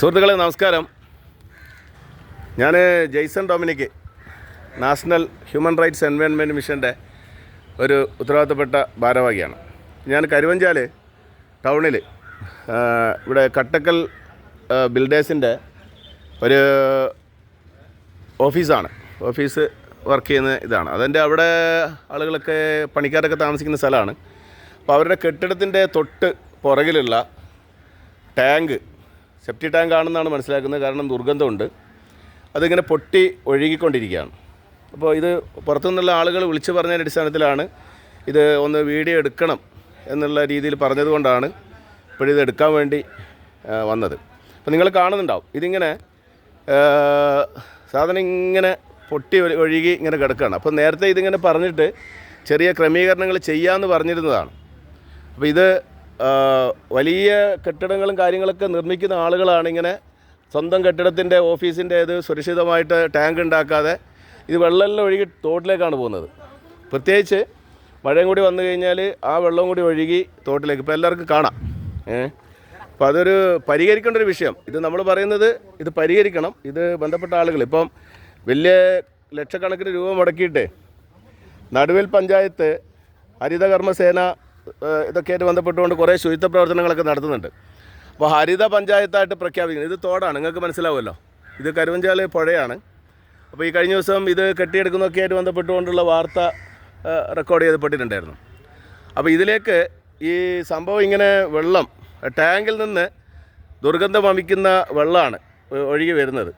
സുഹൃത്തുക്കളെ നമസ്കാരം. ഞാൻ Jaison Dominic national human rights environment മിഷന്റെ ഒരു ഉത്തരവാദിത്തപ്പെട്ട ഭാരവാഹിയാണ്. ഞാൻ കരുവഞ്ചാൽ ടൗണിൽ ഇവിടെ കട്ടക്കൽ ബിൽഡേഴ്സിന്റെ ഒരു ഓഫീസാണ്. ഓഫീസ് വർക്ക് ചെയ്യുന്ന ഇതാണ്. അതിന്റെ അവിടെ ആളുകളൊക്കെ പണിക്കാരൊക്കെ താമസിക്കുന്ന സ്ഥലമാണ്. അപ്പോൾ അവരുടെ കെട്ടിടത്തിന്റെ തൊട്ട് പുറകിലുള്ള ടാങ്ക് സെപ്റ്റി ടാങ്ക് ആണെന്നാണ് മനസ്സിലാക്കുന്നത്. കാരണം ദുർഗന്ധമുണ്ട്. അതിങ്ങനെ പൊട്ടി ഒഴുകിക്കൊണ്ടിരിക്കുകയാണ്. അപ്പോൾ ഇത് പുറത്തുനിന്നുള്ള ആളുകൾ വിളിച്ചു പറഞ്ഞതിന്റെ അടിസ്ഥാനത്തിലാണ് ഇത് ഒന്ന് വീഡിയോ എടുക്കണം എന്നുള്ള രീതിയിൽ പറഞ്ഞതുകൊണ്ടാണ് ഇപ്പോഴിത് എടുക്കാൻ വേണ്ടി വന്നത്. അപ്പോൾ നിങ്ങൾ കാണുന്നുണ്ടാവും. ഇതിങ്ങനെ സാധനം ഇങ്ങനെ പൊട്ടി ഒഴുകി ഇങ്ങനെ കിടക്കുകയാണ്. അപ്പോൾ നേരത്തെ ഇതിങ്ങനെ പറഞ്ഞിട്ട് ചെറിയ ക്രമീകരണങ്ങൾ ചെയ്യാമെന്ന് പറഞ്ഞിരുന്നതാണ്. അപ്പോൾ ഇത് വലിയ കെട്ടിടങ്ങളും കാര്യങ്ങളൊക്കെ നിർമ്മിക്കുന്ന ആളുകളാണിങ്ങനെ സ്വന്തം കെട്ടിടത്തിന്റെ ഓഫീസിന്റെ ഇത് സുരക്ഷിതമായിട്ട് ടാങ്ക് ഉണ്ടാക്കാതെ ഇത് വെള്ളമെല്ലാം ഒഴുകി തോട്ടിലേക്കാണ് പോകുന്നത്. പ്രത്യേകിച്ച് മഴയും കൂടി വന്നു കഴിഞ്ഞാൽ ആ വെള്ളം കൂടി ഒഴുകി തോട്ടിലേക്ക്. ഇപ്പോൾ എല്ലാവർക്കും കാണാം. ഏ? അപ്പോൾ അതൊരു പരിഹരിക്കേണ്ട ഒരു വിഷയം. ഇത് നമ്മൾ പറയുന്നത് ഇത് പരിഹരിക്കണം. ഇത് ബന്ധപ്പെട്ട ആളുകൾ. ഇപ്പം വലിയ ലക്ഷക്കണക്കിന് രൂപ മുടക്കിയിട്ട് നടുവിൽ പഞ്ചായത്ത് ഹരിതകർമ്മസേന ഇതൊക്കെയായിട്ട് ബന്ധപ്പെട്ടുകൊണ്ട് കുറേ ശുചിത്വ പ്രവർത്തനങ്ങളൊക്കെ നടത്തുന്നുണ്ട്. അപ്പോൾ ഹരിത പഞ്ചായത്തായിട്ട് പ്രഖ്യാപിക്കുന്നത് ഇത് തോടാണ് നിങ്ങൾക്ക് മനസ്സിലാവുമല്ലോ. ഇത് കരുവഞ്ചാൽ പുഴയാണ്. അപ്പോൾ ഈ കഴിഞ്ഞ ദിവസം ഇത് കെട്ടിയെടുക്കുന്നതൊക്കെ ആയിട്ട് ബന്ധപ്പെട്ടുകൊണ്ടുള്ള വാർത്ത റെക്കോർഡ് ചെയ്തപ്പെട്ടിട്ടുണ്ടായിരുന്നു അപ്പോൾ ഇതിലേക്ക് ഈ സംഭവം ഇങ്ങനെ വെള്ളം ടാങ്കിൽ നിന്ന് ദുർഗന്ധം വമിക്കുന്ന വെള്ളമാണ് ഒഴുകി വരുന്നത്.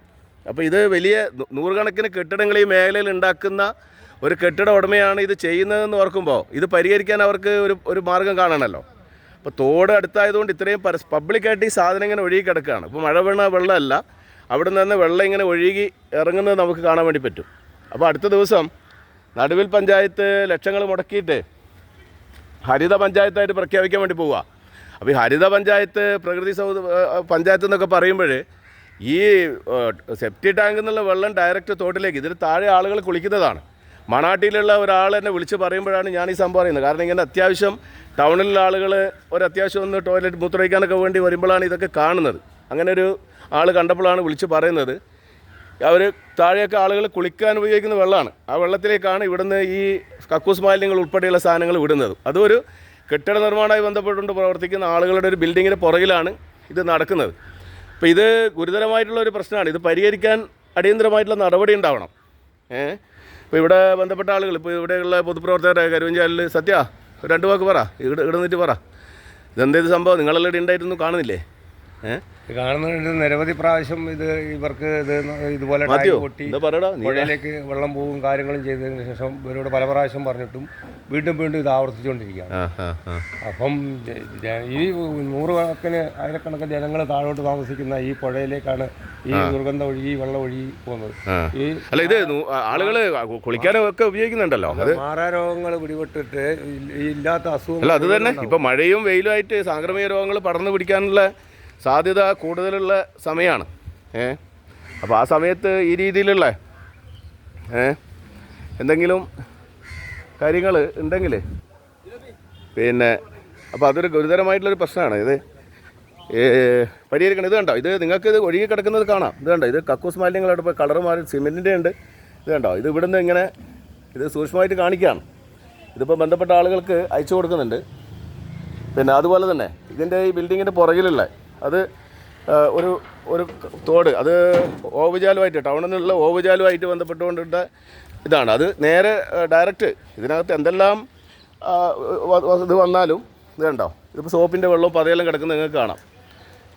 അപ്പോൾ ഇത് വലിയ നൂറുകണക്കിന് കെട്ടിടങ്ങൾ ഈ മേഖലയിൽ ഉണ്ടാക്കുന്ന ഒരു കെട്ടിട ഉടമയാണ് ഇത് ചെയ്യുന്നതെന്ന് ഓർക്കുമ്പോൾ ഇത് പരിഹരിക്കാൻ അവർക്ക് ഒരു ഒരു മാർഗം കാണണമല്ലോ. അപ്പോൾ തോട് അടുത്തായതുകൊണ്ട് ഇത്രയും പരസ് പബ്ലിക്കായിട്ട് ഈ സാധനം ഇങ്ങനെ ഒഴുകി കിടക്കുകയാണ്. ഇപ്പോൾ മഴ വീണ വെള്ളമല്ല. അവിടെ നിന്ന് വെള്ളം ഇങ്ങനെ ഒഴുകി ഇറങ്ങുന്നത് നമുക്ക് കാണാൻ വേണ്ടി പറ്റും. അപ്പോൾ അടുത്ത ദിവസം നടുവിൽ പഞ്ചായത്ത് ലക്ഷങ്ങൾ മുടക്കിയിട്ട് ഹരിത പഞ്ചായത്തായിട്ട് പ്രഖ്യാപിക്കാൻ വേണ്ടി പോവുക. അപ്പോൾ ഈ ഹരിത പഞ്ചായത്ത് പ്രകൃതി സൗഹൃദ പഞ്ചായത്ത് എന്നൊക്കെ പറയുമ്പോൾ ഈ സെപ്റ്റി ടാങ്ക് എന്നുള്ള വെള്ളം ഡയറക്റ്റ് തോട്ടിലേക്ക് ഇതിന് താഴെ ആളുകൾ കുളിക്കുന്നതാണ്. മണാട്ടിയിലുള്ള ഒരാൾ എന്നെ വിളിച്ച് പറയുമ്പോഴാണ് ഞാൻ ഈ സംഭവം അറിയുന്നത്. കാരണം ഇങ്ങനെ അത്യാവശ്യം ടൗണിലുള്ള ആളുകൾ ഒരു അത്യാവശ്യം ഒന്ന് ടോയ്ലറ്റ് മൂത്രയ്ക്കാനൊക്കെ വേണ്ടി വരുമ്പോഴാണ് ഇതൊക്കെ കാണുന്നത്. അങ്ങനെ ഒരു ആൾ കണ്ടപ്പോഴാണ് വിളിച്ച് പറയുന്നത്. അവർ താഴെയൊക്കെ ആളുകൾ കുളിക്കാൻ ഉപയോഗിക്കുന്ന വെള്ളമാണ്. ആ വെള്ളത്തിലേക്കാണ് ഇവിടുന്ന് ഈ കക്കൂസ് മാലിന്യങ്ങൾ ഉൾപ്പെടെയുള്ള സാധനങ്ങൾ വിടുന്നത്. അതൊരു കെട്ടിട നിർമ്മാണമായി ബന്ധപ്പെട്ടുകൊണ്ട് പ്രവർത്തിക്കുന്ന ആളുകളുടെ ഒരു ബിൽഡിങ്ങിന്റെ പുറകിലാണ് ഇത് നടക്കുന്നത്. അപ്പോൾ ഇത് ഗുരുതരമായിട്ടുള്ള ഒരു പ്രശ്നമാണ്. ഇത് പരിഹരിക്കാൻ അടിയന്തരമായിട്ടുള്ള നടപടി ഉണ്ടാവണം. ഏ ഇപ്പോൾ ഇവിടെ ബന്ധപ്പെട്ട ആളുകൾ ഇപ്പോൾ ഇവിടെയുള്ള പൊതുപ്രവർത്തകരെ കരുവഞ്ചാലിൽ സത്യ രണ്ടു വാക്ക് പറ ഇവിടെ ഇവിടെ നിന്നിട്ട് പറ. ഇതെന്തേത് സംഭവം? നിങ്ങളെല്ലാം ഇവിടെ ഉണ്ടായിരുന്നു കാണുന്നില്ലേ? കാണുന്നുണ്ട്. നിരവധി പ്രാവശ്യം ഇത് ഇവർക്ക് ഇത് ഇതുപോലെ പൊട്ടി പുഴയിലേക്ക് വെള്ളം പോവും കാര്യങ്ങളും ചെയ്തതിന് ശേഷം ഇവരോട് പല പ്രാവശ്യം പറഞ്ഞിട്ടും വീണ്ടും വീണ്ടും ഇത് ആവർത്തിച്ചുകൊണ്ടിരിക്കുകയാണ്. അപ്പം ഈ നൂറുകണക്കിന് ആയിരക്കണക്കിന് ജനങ്ങൾ താഴോട്ട് താമസിക്കുന്ന ഈ പുഴയിലേക്കാണ് ഈ ദുർഗന്ധം ഒഴുകി വെള്ളം ഒഴുകി പോകുന്നത്. ഈ അല്ല ഇത് ആളുകൾ കുളിക്കാനും ഉപയോഗിക്കുന്നുണ്ടല്ലോ. മാറാരോഗങ്ങൾ പിടിപെട്ടിട്ട് ഇല്ലാത്ത അസുഖം അല്ല അത് തന്നെ. ഇപ്പൊ മഴയും വെയിലുമായിട്ട് സാംക്രമിക രോഗങ്ങൾ പടർന്നു പിടിക്കാനുള്ള സാധ്യത കൂടുതലുള്ള സമയമാണ് ഏ? അപ്പോൾ ആ സമയത്ത് ഈ രീതിയിലുള്ള ഏ? എന്തെങ്കിലും കാര്യങ്ങൾ ഉണ്ടെങ്കിൽ പിന്നെ അപ്പോൾ അതൊരു ഗുരുതരമായിട്ടുള്ളൊരു പ്രശ്നമാണ്. ഇത് പരിഹരിക്കണം. ഇത് കണ്ടോ? ഇത് നിങ്ങൾക്ക് ഇത് ഒഴുകി കിടക്കുന്നത് കാണാം. ഇത് കണ്ടോ? ഇത് കക്കൂസ് മാലിന്യങ്ങളോട് ഇപ്പോൾ കളർ മാറി സിമെന്റിന്റെ ഉണ്ട്. ഇത് കണ്ടോ? ഇത് ഇവിടുന്ന് ഇങ്ങനെ ഇത് സൂക്ഷ്മമായിട്ട് കാണിക്കുകയാണ് ഇതിപ്പോൾ ബന്ധപ്പെട്ട ആളുകൾക്ക് അയച്ചു കൊടുക്കുന്നുണ്ട്. പിന്നെ അതുപോലെ തന്നെ ഇതിന്റെ ഈ ബിൽഡിങ്ങിന്റെ പുറകിലുള്ള അത് ഒരു ഒരു തോട്. അത് ഓവുചാലുമായിട്ട് ടൗണിൽ നിന്നുള്ള ഓവുചാലുമായിട്ട് ബന്ധപ്പെട്ടുകൊണ്ടിട്ട ഇതാണ്. അത് നേരെ ഡയറക്റ്റ് ഇതിനകത്ത് എന്തെല്ലാം ഇത് വന്നാലും ഇത് കണ്ടോ? ഇതിപ്പോൾ സോപ്പിന്റെ വെള്ളവും പതയെല്ലാം കിടക്കുന്നത് നിങ്ങൾക്ക് കാണാം.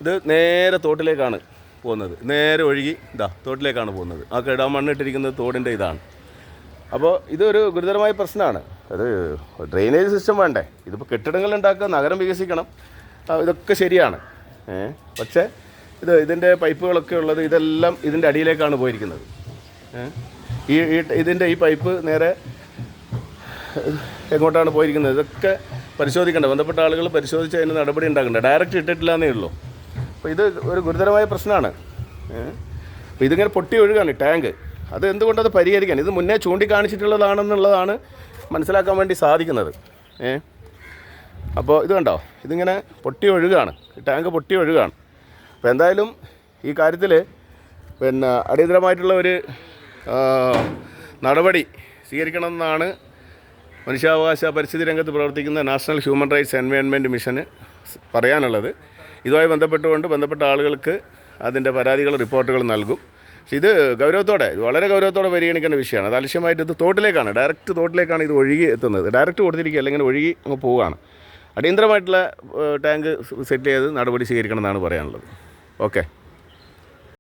ഇത് നേരെ തോട്ടിലേക്കാണ് പോകുന്നത്. നേരെ ഒഴുകി ഇതാ തോട്ടിലേക്കാണ് പോകുന്നത്. ആ കിടാൻ മണ്ണിട്ടിരിക്കുന്നത് തോടിന്റെ ഇതാണ്. അപ്പോൾ ഇതൊരു ഗുരുതരമായ പ്രശ്നമാണ്. അത് ഡ്രെയിനേജ് സിസ്റ്റം വേണ്ടേ? ഇതിപ്പോൾ കെട്ടിടങ്ങൾ ഉണ്ടാക്കുക നഗരം വികസിക്കണം. ഇതൊക്കെ ശരിയാണ്. പക്ഷേ ഇത് ഇതിന്റെ പൈപ്പുകളൊക്കെ ഉള്ളത് ഇതെല്ലാം ഇതിന്റെ അടിയിലേക്കാണ് പോയിരിക്കുന്നത്. ഈ ഇതിന്റെ ഈ പൈപ്പ് നേരെ എങ്ങോട്ടാണ് പോയിരിക്കുന്നത്? ഇതൊക്കെ പരിശോധിക്കേണ്ടത് ബന്ധപ്പെട്ട ആളുകൾ പരിശോധിച്ച് അതിന് നടപടി ഉണ്ടാക്കണ്ടേ. ഡയറക്റ്റ് ഇട്ടിട്ടില്ല എന്നേ ഉള്ളൂ. അപ്പോൾ ഇത് ഒരു ഗുരുതരമായ പ്രശ്നമാണ്? അപ്പോൾ ഇതിങ്ങനെ പൊട്ടി ഒഴുകാണ് ടാങ്ക്. അത് എന്തുകൊണ്ടത് പരിഹരിക്കാൻ? ഇത് മുന്നേ ചൂണ്ടിക്കാണിച്ചിട്ടുള്ളതാണെന്നുള്ളതാണ് മനസ്സിലാക്കാൻ വേണ്ടി സാധിക്കുന്നത്. ഏ? അപ്പോൾ ഇത് കണ്ടോ? ഇതിങ്ങനെ പൊട്ടി ഒഴുകാണ്. ടാങ്ക് പൊട്ടി ഒഴുകാണ്. അപ്പോൾ എന്തായാലും ഈ കാര്യത്തിൽ പിന്നെ അടിയന്തരമായിട്ടുള്ള ഒരു നടപടി സ്വീകരിക്കണമെന്നാണ് മനുഷ്യാവകാശ പരിസ്ഥിതി രംഗത്ത് പ്രവർത്തിക്കുന്ന നാഷണൽ ഹ്യൂമൻ റൈറ്റ്സ് എൻവയോൺമെന്റ് മിഷന് പറയാനുള്ളത്. ഇതുമായി ബന്ധപ്പെട്ടുകൊണ്ട് ബന്ധപ്പെട്ട ആളുകൾക്ക് അതിന്റെ പരാതികൾ റിപ്പോർട്ടുകൾ നൽകും. പക്ഷേ ഇത് ഗൗരവത്തോടെ വളരെ ഗൗരവത്തോടെ പരിഗണിക്കേണ്ട വിഷയമാണ്. അത് അലക്ഷ്യമായിട്ട് ഇത് തോട്ടിലേക്കാണ് ഡയറക്റ്റ് തോട്ടിലേക്കാണ് ഇത് ഒഴുകി എത്തുന്നത്. ഡയറക്റ്റ് കൊടുത്തിരിക്കുക അല്ലെങ്കിൽ ഒഴുകി അങ്ങ് പോവുകയാണ്. അടിയന്തരമായിട്ടുള്ള ടാങ്ക് സെറ്റ് ചെയ്ത് നടപടി സ്വീകരിക്കണം എന്നാണ് പറയാനുള്ളത്. ഓക്കെ.